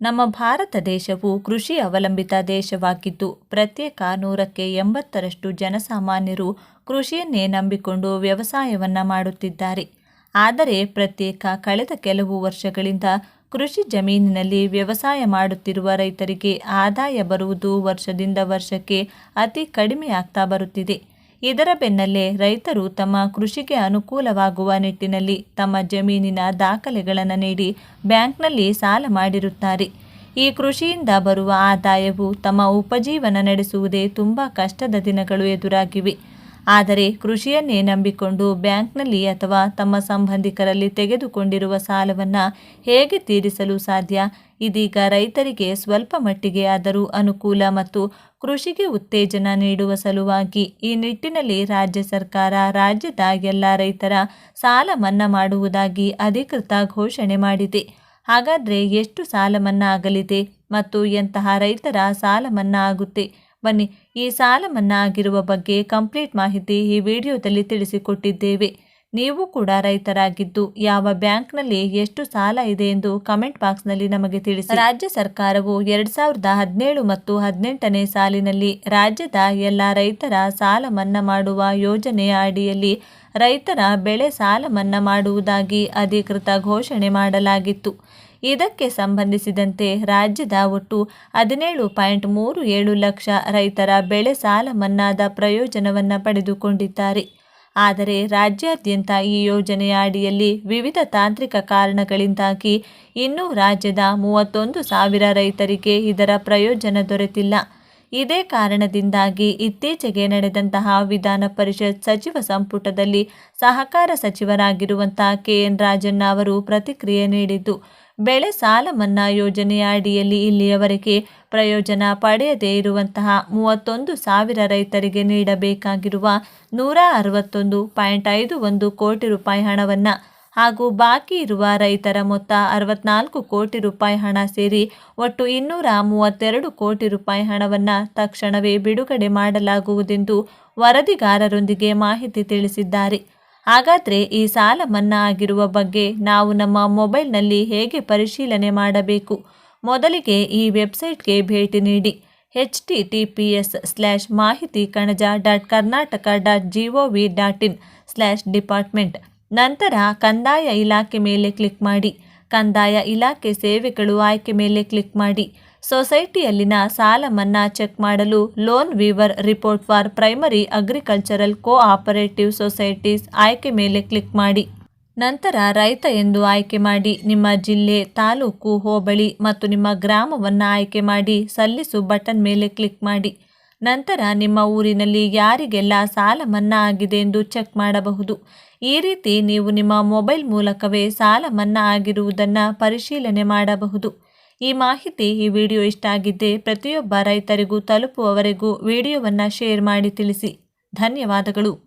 ನಮ್ಮ ಭಾರತ ದೇಶವು ಕೃಷಿ ಅವಲಂಬಿತ ದೇಶವಾಗಿದ್ದು, ಪ್ರತ್ಯೇಕ ನೂರಕ್ಕೆ ಎಂಬತ್ತರಷ್ಟು ಜನಸಾಮಾನ್ಯರು ಕೃಷಿಯನ್ನೇ ನಂಬಿಕೊಂಡು ವ್ಯವಸಾಯವನ್ನು ಮಾಡುತ್ತಿದ್ದಾರೆ. ಆದರೆ ಪ್ರತ್ಯೇಕ ಕಳೆದ ಕೆಲವು ವರ್ಷಗಳಿಂದ ಕೃಷಿ ಜಮೀನಿನಲ್ಲಿ ವ್ಯವಸಾಯ ಮಾಡುತ್ತಿರುವ ರೈತರಿಗೆ ಆದಾಯ ಬರುವುದು ವರ್ಷದಿಂದ ವರ್ಷಕ್ಕೆ ಅತಿ ಕಡಿಮೆಯಾಗ್ತಾ ಬರುತ್ತಿದೆ. ಇದರ ಬೆನ್ನಲ್ಲೇ ರೈತರು ತಮ್ಮ ಕೃಷಿಗೆ ಅನುಕೂಲವಾಗುವ ನಿಟ್ಟಿನಲ್ಲಿ ತಮ್ಮ ಜಮೀನಿನ ದಾಖಲೆಗಳನ್ನು ನೀಡಿ ಬ್ಯಾಂಕ್ನಲ್ಲಿ ಸಾಲ ಮಾಡಿರುತ್ತಾರೆ. ಈ ಕೃಷಿಯಿಂದ ಬರುವ ಆದಾಯವು ತಮ್ಮ ಉಪಜೀವನ ನಡೆಸುವುದೇ ತುಂಬ ಕಷ್ಟದ ದಿನಗಳು ಎದುರಾಗಿವೆ. ಆದರೆ ಕೃಷಿಯನ್ನೇ ನಂಬಿಕೊಂಡು ಬ್ಯಾಂಕ್ನಲ್ಲಿ ಅಥವಾ ತಮ್ಮ ಸಂಬಂಧಿಕರಲ್ಲಿ ತೆಗೆದುಕೊಂಡಿರುವ ಸಾಲವನ್ನು ಹೇಗೆ ತೀರಿಸಲು ಸಾಧ್ಯ? ಇದೀಗ ರೈತರಿಗೆ ಸ್ವಲ್ಪ ಮಟ್ಟಿಗೆ ಆದರೂ ಅನುಕೂಲ ಮತ್ತು ಕೃಷಿಗೆ ಉತ್ತೇಜನ ನೀಡುವ ಸಲುವಾಗಿ ಈ ನಿಟ್ಟಿನಲ್ಲಿ ರಾಜ್ಯ ಸರ್ಕಾರ ರಾಜ್ಯದ ಎಲ್ಲ ರೈತರ ಸಾಲ ಮನ್ನಾ ಮಾಡುವುದಾಗಿ ಅಧಿಕೃತ ಘೋಷಣೆ ಮಾಡಿದೆ. ಹಾಗಾದರೆ ಎಷ್ಟು ಸಾಲ ಮನ್ನಾ ಆಗಲಿದೆ ಮತ್ತು ಎಂತಹ ರೈತರ ಸಾಲ ಮನ್ನಾ ಆಗುತ್ತೆ? ಬನ್ನಿ, ಈ ಸಾಲ ಮನ್ನಾ ಆಗಿರುವ ಬಗ್ಗೆ ಕಂಪ್ಲೀಟ್ ಮಾಹಿತಿ ಈ ವಿಡಿಯೋದಲ್ಲಿ ತಿಳಿಸಿಕೊಟ್ಟಿದ್ದೇವೆ. ನೀವು ಕೂಡ ರೈತರಾಗಿದ್ದು, ಯಾವ ಬ್ಯಾಂಕ್ನಲ್ಲಿ ಎಷ್ಟು ಸಾಲ ಇದೆ ಎಂದು ಕಮೆಂಟ್ ಬಾಕ್ಸ್ನಲ್ಲಿ ನಮಗೆ ತಿಳಿಸಿ. ರಾಜ್ಯ ಸರ್ಕಾರವು ಎರಡ್ ಸಾವಿರದ ಹದಿನೇಳು ಮತ್ತು ಹದಿನೆಂಟನೇ ಸಾಲಿನಲ್ಲಿ ರಾಜ್ಯದ ಎಲ್ಲ ರೈತರ ಸಾಲ ಮನ್ನಾ ಮಾಡುವ ಯೋಜನೆಯ ಅಡಿಯಲ್ಲಿ ರೈತರ ಬೆಳೆ ಸಾಲ ಮನ್ನಾ ಮಾಡುವುದಾಗಿ ಅಧಿಕೃತ ಘೋಷಣೆ ಮಾಡಲಾಗಿತ್ತು. ಇದಕ್ಕೆ ಸಂಬಂಧಿಸಿದಂತೆ ರಾಜ್ಯದ ಒಟ್ಟು ಹದಿನೇಳು ಪಾಯಿಂಟ್ ಮೂರು ಏಳು ಲಕ್ಷ ರೈತರ ಬೆಳೆ ಸಾಲ ಮನ್ನಾದ ಪ್ರಯೋಜನವನ್ನು ಪಡೆದುಕೊಂಡಿದ್ದಾರೆ. ಆದರೆ ರಾಜ್ಯಾದ್ಯಂತ ಈ ಯೋಜನೆಯ ಅಡಿಯಲ್ಲಿ ವಿವಿಧ ತಾಂತ್ರಿಕ ಕಾರಣಗಳಿಂದಾಗಿ ಇನ್ನೂ ರಾಜ್ಯದ ಮೂವತ್ತೊಂದು ಸಾವಿರ ರೈತರಿಗೆ ಇದರ ಪ್ರಯೋಜನ ದೊರೆತಿಲ್ಲ. ಇದೇ ಕಾರಣದಿಂದಾಗಿ ಇತ್ತೀಚೆಗೆ ನಡೆದಂತಹ ವಿಧಾನ ಪರಿಷತ್ ಸಚಿವ ಸಂಪುಟದಲ್ಲಿ ಸಹಕಾರ ಸಚಿವರಾಗಿರುವಂತಹ ಕೆ ಎನ್ ರಾಜಣ್ಣ ಅವರು ಪ್ರತಿಕ್ರಿಯೆ ನೀಡಿದ್ದು, ಬೆಳೆ ಸಾಲ ಮನ್ನಾ ಯೋಜನೆಯ ಅಡಿಯಲ್ಲಿ ಇಲ್ಲಿಯವರೆಗೆ ಪ್ರಯೋಜನ ಪಡೆಯದೇ ಇರುವಂತಹ ಮೂವತ್ತೊಂದು ಸಾವಿರ ರೈತರಿಗೆ ನೀಡಬೇಕಾಗಿರುವ ನೂರ ಅರವತ್ತೊಂದು ಪಾಯಿಂಟ್ ಐದು ಒಂದು ಕೋಟಿ ರೂಪಾಯಿ ಹಣವನ್ನು ಹಾಗೂ ಬಾಕಿ ಇರುವ ರೈತರ ಮೊತ್ತ ಅರವತ್ನಾಲ್ಕು ಕೋಟಿ ರೂಪಾಯಿ ಹಣ ಸೇರಿ ಒಟ್ಟು ಇನ್ನೂರ ಮೂವತ್ತೆರಡು ಕೋಟಿ ರೂಪಾಯಿ ಹಣವನ್ನು ತಕ್ಷಣವೇ ಬಿಡುಗಡೆ ಮಾಡಲಾಗುವುದೆಂದು ವರದಿಗಾರರೊಂದಿಗೆ ಮಾಹಿತಿ ತಿಳಿಸಿದ್ದಾರೆ. ಹಾಗಾದರೆ ಈ ಸಾಲ ಮನ್ನಾ ಆಗಿರುವ ಬಗ್ಗೆ ನಾವು ನಮ್ಮ ಮೊಬೈಲ್ನಲ್ಲಿ ಹೇಗೆ ಪರಿಶೀಲನೆ ಮಾಡಬೇಕು? ಮೊದಲಿಗೆ ಈ ವೆಬ್ಸೈಟ್ಗೆ ಭೇಟಿ ನೀಡಿ. H T T P S slash Mahiti Kanaja dot Karnataka dot G O V dot in slash department. ನಂತರ ಕಂದಾಯ ಇಲಾಖೆ ಮೇಲೆ ಕ್ಲಿಕ್ ಮಾಡಿ. ಕಂದಾಯ ಇಲಾಖೆ ಸೇವೆಗಳು ಆಯ್ಕೆ ಮೇಲೆ ಕ್ಲಿಕ್ ಮಾಡಿ. ಸೊಸೈಟಿಯಲ್ಲಿನ ಸಾಲ ಮನ್ನಾ ಚೆಕ್ ಮಾಡಲು loan waiver report for primary agricultural co operative societies ಆಯ್ಕೆ ಮೇಲೆ ಕ್ಲಿಕ್ ಮಾಡಿ. ನಂತರ ರೈತ ಎಂದು ಆಯ್ಕೆ ಮಾಡಿ. ನಿಮ್ಮ ಜಿಲ್ಲೆ, ತಾಲೂಕು, ಹೋಬಳಿ ಮತ್ತು ನಿಮ್ಮ ಗ್ರಾಮವನ್ನು ಆಯ್ಕೆ ಮಾಡಿ. ಸಲ್ಲಿಸು ಬಟನ್ ಮೇಲೆ ಕ್ಲಿಕ್ ಮಾಡಿ. ನಂತರ ನಿಮ್ಮ ಊರಿನಲ್ಲಿ ಯಾರಿಗೆಲ್ಲ ಸಾಲ ಮನ್ನಾ ಆಗಿದೆ ಎಂದು ಚೆಕ್ ಮಾಡಬಹುದು. ಈ ರೀತಿ ನೀವು ನಿಮ್ಮ ಮೊಬೈಲ್ ಮೂಲಕವೇ ಸಾಲ ಮನ್ನಾ ಆಗಿರುವುದನ್ನು ಪರಿಶೀಲನೆ ಮಾಡಬಹುದು. ಈ ಮಾಹಿತಿ ಈ ವಿಡಿಯೋ ಇಷ್ಟ ಆಗಿದ್ದೇ ಪ್ರತಿಯೊಬ್ಬ ರೈತರಿಗೂ ತಲುಪುವವರೆಗೂ ವಿಡಿಯೋವನ್ನು ಶೇರ್ ಮಾಡಿ ತಿಳಿಸಿ. ಧನ್ಯವಾದಗಳು.